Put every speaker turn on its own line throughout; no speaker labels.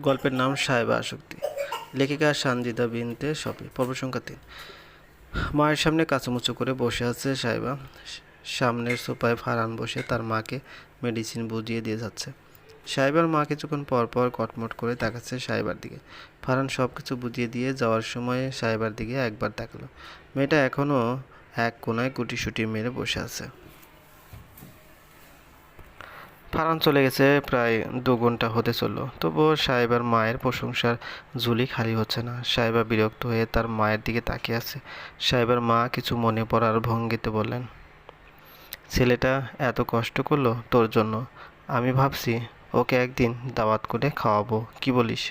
গল্পের নাম সাহেবা আসক্তি। লেখিকা সানজিদা বিনতে শপি পর্ব সংখ্যা তিন। মায়ের সামনে কাঁচামুচু করে বসে আছে সাহেবা। সামনের সোফায় ফারান বসে তার মাকে মেডিসিন বুঝিয়ে দিয়ে যাচ্ছে। সাহেবার মা কিছুক্ষণ পর পর কটমট করে তাকাচ্ছে সাহেবার দিকে। ফারান সব কিছু বুঝিয়ে দিয়ে যাওয়ার সময় সাহেবার দিকে একবার তাকালো। মেয়েটা এখনও এক কোনায় গুটিসুটি মেরে বসে আছে। ফারান চলে গেছে প্রায় দু ঘণ্টা হতে চলল। তবুও সাহেবার মায়ের প্রশংসার ঝুলি খালি হচ্ছে না। সাহেবা বিরক্ত হয়ে তার মায়ের দিকে তাকিয়ে আছে। সাহেবার মা কিছু মনে পড়ার ভঙ্গিতে বললেন, ছেলেটা এত কষ্ট করল তোর জন্য। আমি ভাবছি ওকে একদিন দাওয়াত করে খাওয়াবো। কি বলিস?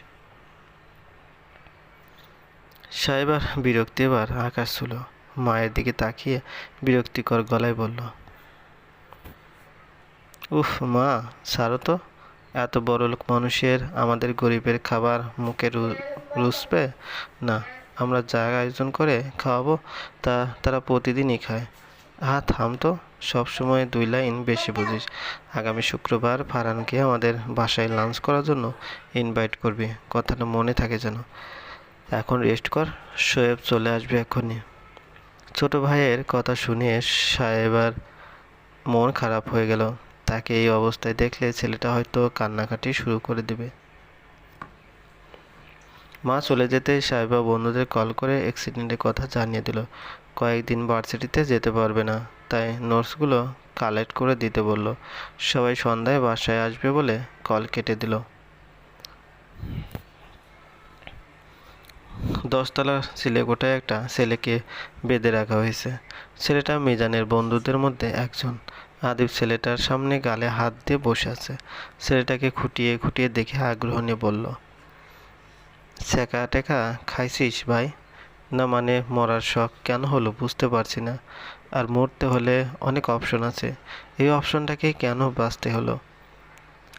সাহেবার বিরক্তি এবার আকাশ ছিল। মায়ের দিকে তাকিয়ে বিরক্তিকর গলায় বলল উফ মা, ছাড়ো তো। এত বড় লোক মানুষের আমাদের গরিবের খাবার মুখে রু- রুচবে না, আমরা যা আয়োজন করে খাওয়াবো তা তারা প্রতিদিনই খায়। হা থাম তো সবসময় দুই লাইন বেশি বুঝিস। আগামী শুক্রবার ফারানকে আমাদের বাসায় লাঞ্চ করার জন্য ইনভাইট করবি, কথাটা মনে থাকে যেন। এখন রেস্ট কর শোয়েব চলে আসবে এখনই ছোট ভাইয়ের কথা শুনে সাহেবার মন খারাপ হয়ে গেল। তাকে এই অবস্থায় দেখলে ছেলেটা হয়তো কান্নাকাটি শুরু করে দেবে। মা চলে যেতে সাহেবা বন্ধুদের কল করে অ্যাক্সিডেন্টের কথা জানিয়ে দিল। কয়েকদিন ভার্সিটিতে যেতে পারবে না, তাই নোটসগুলো কালেক্ট করে দিতে বলল। সবাই সন্ধ্যায় বাসায় আসবে বলে কল কেটে দিল। দশতলার সিলেকোটায় একটা ছেলেকে বেঁধে রাখা হয়েছে। ছেলেটা মিজানের বন্ধুদের মধ্যে একজন। আদিব ছেলেটার সামনে গালে হাত দিয়ে বসে আছে। ছেলেটাকে খুঁটিয়ে খুঁটিয়ে দেখে আগ্রহ নিয়ে বলল, ছেঁকা টেকা, খাইছিস ভাই? না মানে মরার শখ কেন হলো বুঝতে পারছি না। আর মরতে হলে অনেক অপশন আছে। এই অপশনটাকে কেন বাঁচতে হলো?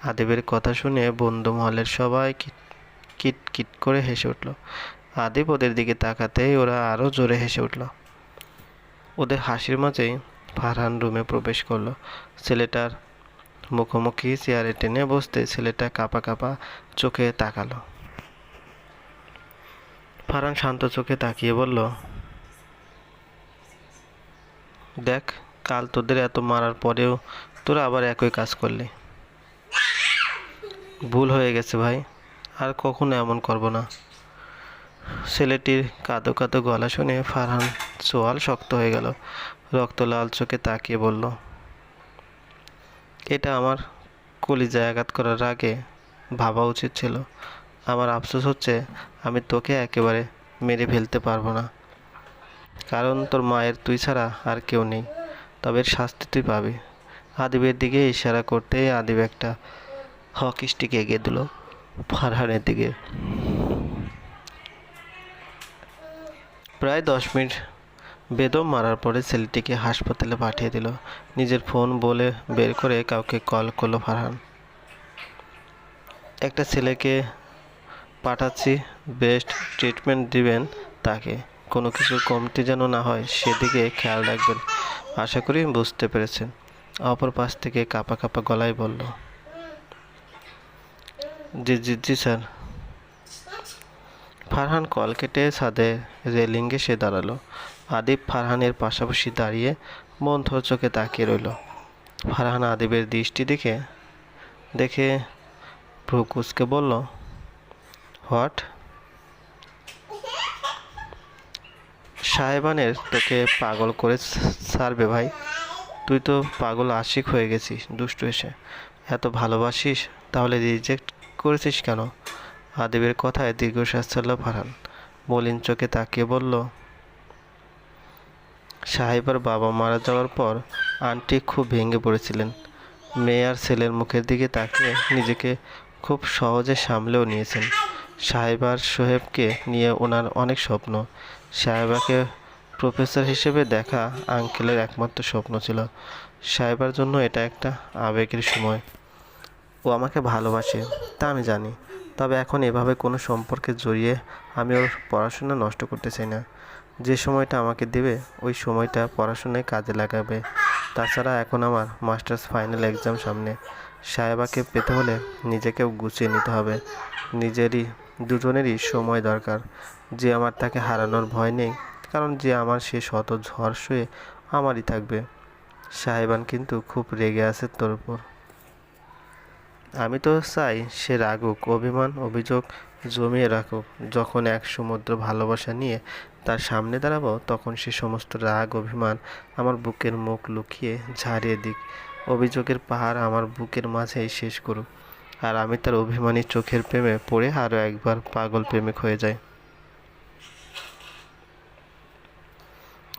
আদিবের কথা শুনে বন্ধু মহলের সবাই কিট কিট করে হেসে উঠল। আদিব ওদের দিকে তাকাতেই ওরা আরও জোরে হেসে উঠল। ওদের হাসির মাঝেই ফারহান রুমে প্রবেশ করল। ছেলেটার মুখোমুখি চেয়ারে টেনে বসতে ছেলেটা কাপা কাপা চোখে তাকালো। ফারহান শান্ত চোখে তাকিয়ে বলল, দেখ, কাল তোদের এত মারার পরেও তোরা আবার একই কাজ করলি। ভুল হয়ে গেছে ভাই, আর কখনো এমন করব না। ছেলেটির কাঁদো কাঁদো গলা শুনে ফারহান চোয়াল শক্ত হয়ে গেল। রক্ত লাল চোখে তাকিয়ে বলল, এটা আমার কলিজায় আঘাত করার আগে ভাবা উচিত ছিল। আমার আফসোস হচ্ছে আমি তোকে একেবারে মেরে ফেলতে পারব না। কারণ তোর মায়ের তুই ছাড়া আর কেউ নেই। তবে এর শাস্তি তুই পাবি। আদিবের দিকে ইশারা করতেই আদিব একটা হকি স্টিক এগিয়ে দিল ফারহানের দিকে। প্রায় দশ মিনিট বেদম মারার পরে ছেলেটিকে হাসপাতালে পাঠিয়ে দিল। নিজের ফোন বলে বের করে কাউকে কল করল ফারহান। একটা ছেলেকে পাঠাচ্ছি, বেস্ট ট্রিটমেন্ট দিবেন তাকে। কোনো কিছু কমতি যেন না হয়, সেদিকে খেয়াল রাখবেন। আশা করি বুঝতে পেরেছেন। অপর পাশ থেকে কাপা কাপা গলায় বলল, জি জি জি, স্যার। ফারহান কল কেটে ছাদে রেলিংয়ে সে দাঁড়াল। আদিব ফারহানের পাশাপাশি দাঁড়িয়ে মন্থর চোখে তাকিয়ে রইল। ফারহান আদিবের দৃষ্টি দেখে দেখে ভ্রুকুসকে বলল, হোয়াট? সাহেবানের তোকে পাগল করে সারবে ভাই। তুই তো পাগল আশিক হয়ে গেছিস, দুষ্টু এসে। এত ভালোবাসিস, তাহলে রিজেক্ট করেছিস কেন? আদিবের কথায় দীর্ঘশ্বাস ছাড়ল ফারহান। মলিন চোখে তাকিয়ে বলল সাহেবার বাবা মারা যাওয়ার পর আন্টি খুব ভেঙে পড়েছিলেন। মেয়ে আর ছেলের মুখের দিকে তাকিয়ে নিজেকে খুব সহজে সামলেও নিয়েছেন। সাহেবার সোহেবকে নিয়ে ওনার অনেক স্বপ্ন। সাহেবাকে প্রফেসর হিসেবে দেখা আঙ্কেলের একমাত্র স্বপ্ন ছিল। সাহেবার জন্য এটা একটা আবেগের সময়। ও আমাকে ভালোবাসে, তা আমি জানি। তবে এখন এভাবে কোনো সম্পর্কে জড়িয়ে আমি ওর পড়াশোনা নষ্ট করতে চাই না। যে সময়টা আমাকে দেবে, ওই সময়টা পড়াশোনায় কাজে লাগাবে। তাছাড়া এখন আমার মাস্টার্স ফাইনাল এক্সাম সামনে। সাহেবাকে পেতে হলে নিজেকেও গুছিয়ে নিতে হবে। নিজেরই, দুজনেরই সময় দরকার। যে আমার তাকে হারানোর ভয় নেই, কারণ যে আমার সে শত ঝড় শুয়ে আমারই থাকবে। সাহেবান কিন্তু খুব রেগে আছে তোর উপর। আমি তো চাই সে রাগুক, অভিমান, অভিযোগ জমিয়ে রাখুক। যখন এক সমুদ্র ভালোবাসা নিয়ে তার সামনে দাঁড়াবো, তখন সে সমস্ত রাগ, অভিমান আমার বুকের মুখ লুকিয়ে ঝাড়িয়ে দিক। অভিযোগের পাহাড় আমার বুকের মাঝেই শেষ করুক। আর আমি তার অভিমানী চোখের প্রেমে পড়ে আরও একবার পাগল প্রেমিক হয়ে যাই।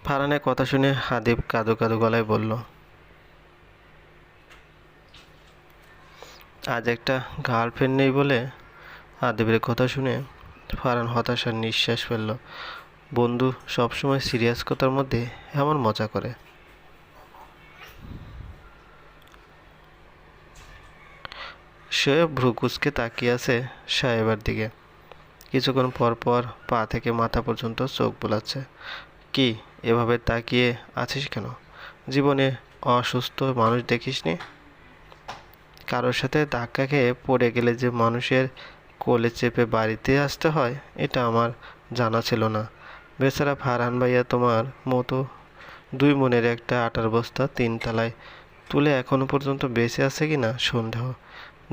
ফারহানের কথা শুনে হাদিব কাদো কাদো গলায় বলল আজ একটা গার্লফ্রেন্ড নেই বলে আদিবের কথা শুনে ফারান হতাশার নিঃশ্বাস ফেলল। বন্ধু সবসময় সিরিয়াস কথার মধ্যে এমন মজা করে। সে ভ্রুকুচকে তাকিয়ে আছে সাহেবের দিকে। কিছুক্ষণ পর পর পা থেকে মাথা পর্যন্ত চোখ বোলাচ্ছে। কি, এভাবে তাকিয়ে আছিস কেন? জীবনে অসুস্থ মানুষ দেখিসনি? কারোর সাথে ধাক্কা খেয়ে পড়ে গেলে যে মানুষের কোলে চেপে বাড়িতে আসতে হয়, এটা আমার জানা ছিল না। বেচারা ফারহান ভাইয়া তোমার মতো দুই মনের একটা আটার বস্তা তিনতলায় তুলে এখনও পর্যন্ত বেঁচে আছে কি না সন্দেহ।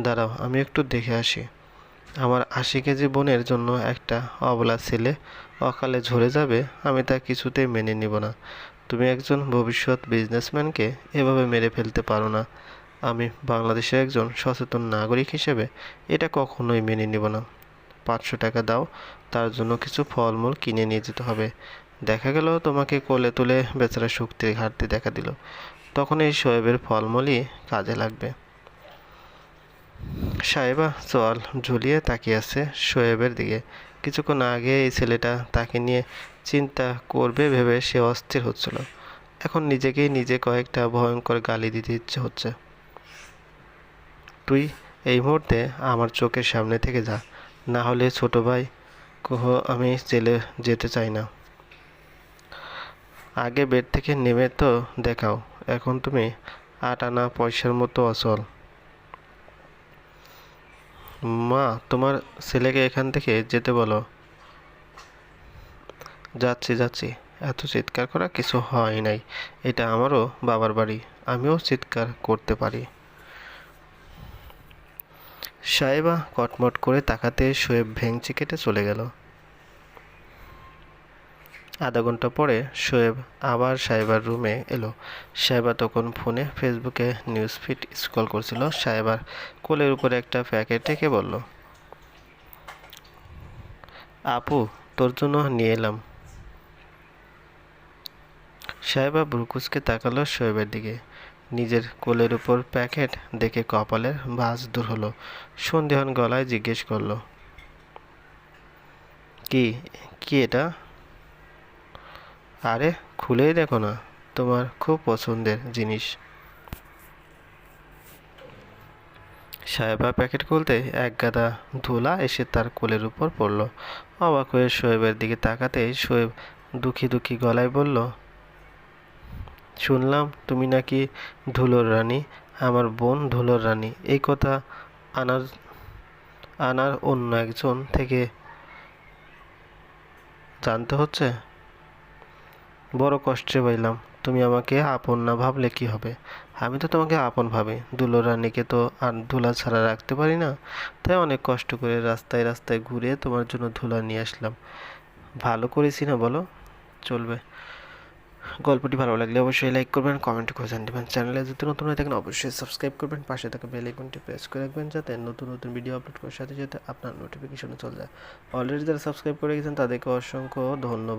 দাঁড়াও, আমি একটু দেখে আসি। আমার আশি কেজি বোনের জন্য একটা অবলা ছেলে অকালে ঝরে যাবে, আমি তা কিছুতেই মেনে নিব না। তুমি একজন ভবিষ্যৎ বিজনেসম্যানকে এভাবে মেরে ফেলতে পারো না। আমি বাংলাদেশের একজন সচেতন নাগরিক হিসেবে এটা কখনোই মেনে নিব না। পাঁচশো টাকা দাও, তার জন্য কিছু ফলমূল কিনে নিয়ে যেতে হবে। দেখা গেল তোমাকে কোলে তুলে বেচারা শক্তির ঘাটতি দেখা দিল। তখন এই শোয়েবের ফলমূলই কাজে লাগবে। সাহেবা চল ঝুলিয়ে তাকিয়ে আছে শোয়েবের দিকে। কিছুক্ষণ আগে এই ছেলেটা তাকে নিয়ে চিন্তা করবে ভেবে সে অস্থির হচ্ছিল। এখন নিজেকেই নিজে কয়েকটা ভয়ঙ্কর গালি দিতে ইচ্ছে হচ্ছে। তুই এই মুহূর্তে আমার চোখের সামনে থেকে যা। না হলে ছোট ভাই, কহ, আমি জেলে যেতে চাই না। আগে বেড থেকে নেমে তো দেখাও, এখন তুমি আট আনা পয়সার মতো অচল মা, তোমার ছেলেকে এখান থেকে যেতে বলো। যাচ্ছি যাচ্ছি। এত চিৎকার করা কিছু হয় নাই। এটা আমারও বাবার বাড়ি, আমিও চিৎকার করতে পারি। সাহেবা কটমট করে তাকাতে শোয়েব ভেংচি কেটে চলে গেল। আধা ঘণ্টা পরে শোয়েব আবার সাহেবার রুমে এলো। সাহেবা তখন ফোনে ফেসবুকে নিউজ ফিড স্ক্রল করছিল। সাহেবার কোলের উপরে একটা প্যাকেট রেখে বলল, আপু, তোর জন্য নিয়ে এলাম। সাহেবা ব্রুকুসকে তাকালো শোয়েবের দিকে। নিজের কোলের উপর প্যাকেট দেখে কপালের ভাঁজ দূর হলো। সন্দেহন গলায় জিজ্ঞেস করল, কি কি এটা? আরে, খুলেই দেখো না, তোমার খুব পছন্দের জিনিস। সাহেবা প্যাকেট খুলতে এক গাদা ধুলা এসে তার কোলের উপর পড়ল। অবাক হয়ে শোয়েবের দিকে তাকাতে শোয়েব দুঃখী দুঃখী গলায় বলল শুনলাম তুমি নাকি ধুলোর রানী, আমার বোন ধুলোর রানী। এই কথা আনার আনার অন্য একজন থেকে জানতে হচ্ছে? বড় কষ্টে পাইলাম তুমি আমাকে আপন না ভাবলে কি হবে? আমি তো তোমাকে আপন ভাবি দুলো রানীকে তো আর ধুলা ছাড়া রাখতে পারি না। তাই অনেক কষ্ট করে রাস্তায় রাস্তায় ঘুরে তোমার জন্য ধুলা নিয়ে আসলাম। ভালো করেছি না বলো? চলবে। গল্পটি ভালো লাগলে অবশ্যই লাইক করবেন কমেন্ট করে দেবেন। চ্যানেলে যদি নতুন হয়ে থাকেন, অবশ্যই সাবস্ক্রাইব করবেন। পাশে থাকা বেল আইকনটি প্রেস করে রাখবেন যাতে নতুন নতুন ভিডিও আপলোড করার সাথে সাথে আপনার নোটিফিকেশনে চলে যায়। অলরেডি যারা সাবস্ক্রাইব করে গেছেন, তাদেরকে অসংখ্য ধন্যবাদ।